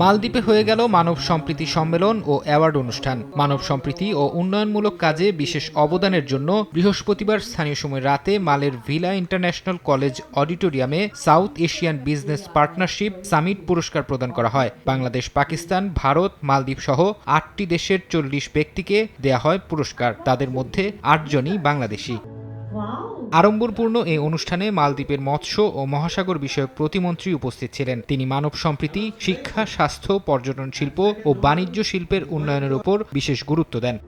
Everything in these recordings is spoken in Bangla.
মালদ্বীপে হয়ে গেল মানব সম্প্রীতি সম্মেলন ও অ্যাওয়ার্ড অনুষ্ঠান। মানব সম্প্রীতি ও উন্নয়নমূলক কাজে বিশেষ অবদানের জন্য বৃহস্পতিবার স্থানীয় সময় রাতে মালের ভিলা ইন্টারন্যাশনাল কলেজ অডিটোরিয়ামে South Asian business partnership summit পুরস্কার প্রদান করা হয়। বাংলাদেশ, পাকিস্তান, ভারত, মালদ্বীপ সহ আটটি দেশের চল্লিশ ব্যক্তিকে দেয়া হয় পুরস্কার। তাদের মধ্যে আটজনই বাংলাদেশি। আড়ম্বরপূর্ণ এই অনুষ্ঠানে মালদ্বীপের মৎস্য ও মহাসাগর বিষয়ক প্রতিমন্ত্রী উপস্থিত ছিলেন। তিনি মানব সম্প্রীতি, শিক্ষা, স্বাস্থ্য, পর্যটন শিল্প ও বাণিজ্য শিল্পের উন্নয়নের উপর বিশেষ গুরুত্ব দেন.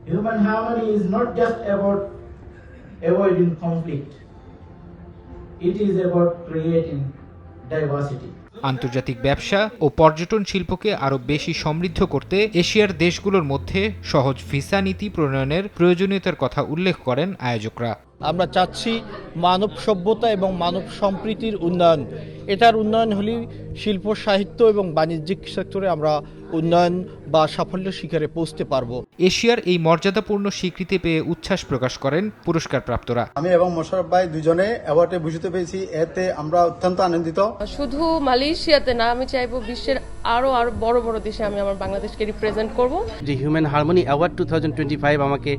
আন্তর্জাতিক ব্যবসা ও পর্যটন শিল্পকে আরও বেশি সমৃদ্ধ করতে এশিয়ার দেশগুলোর মধ্যে সহজ ভিসা নীতি প্রণয়নের প্রয়োজনীয়তার কথা উল্লেখ করেন আয়োজকরা। আমরা চাচ্ছি মানব সভ্যতা এবং মানব সম্প্রীতির উন্নয়ন। এটার উন্নয়ন হলেই শিল্প সাহিত্য এবং বাণিজ্যিক সেক্টরে আমরা উন্নয়ন বা সাফল্য শিখরে পৌঁছতে পারব। এশিয়ার এই মর্যাদাপূর্ণ স্বীকৃতি পেয়ে উচ্ছ্বাস প্রকাশ করেন পুরস্কারপ্রাপ্তরা। আমি এবং মোশারফ ভাই দুজনে অ্যাওয়ার্ডে ভূষিত পেয়েছি। এতে আমরা অত্যন্ত আনন্দিত। শুধু মালয়েশিয়াতে না আমি চাইব বিশ্বের আরও আরও বড় বড় দেশে আমি আমার বাংলাদেশকে রিপ্রেজেন্ট করব। যে human harmony award two thousand twenty five আমাকে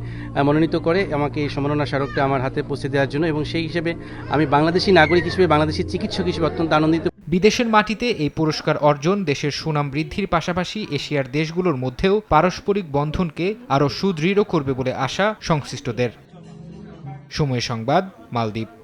মনোনীত করে আমাকে এই সম্মাননা স্মারকটা আমার হাতে পৌঁছে দেওয়ার জন্য এবং সেই হিসেবে আমি বাংলাদেশি নাগরিক হিসেবে বাংলাদেশি চিকিৎসক হিসেবে অত্যন্ত আনন্দিত। বিদেশের মাটিতে এই পুরস্কার অর্জন দেশের সুনাম বৃদ্ধির পাশাপাশি এশিয়ার দেশগুলোর মধ্যেও পারস্পরিক বন্ধনকে আরও সুদৃঢ় করবে বলে আশা সংশ্লিষ্টদের। সময় সংবাদ মালদ্বীপ।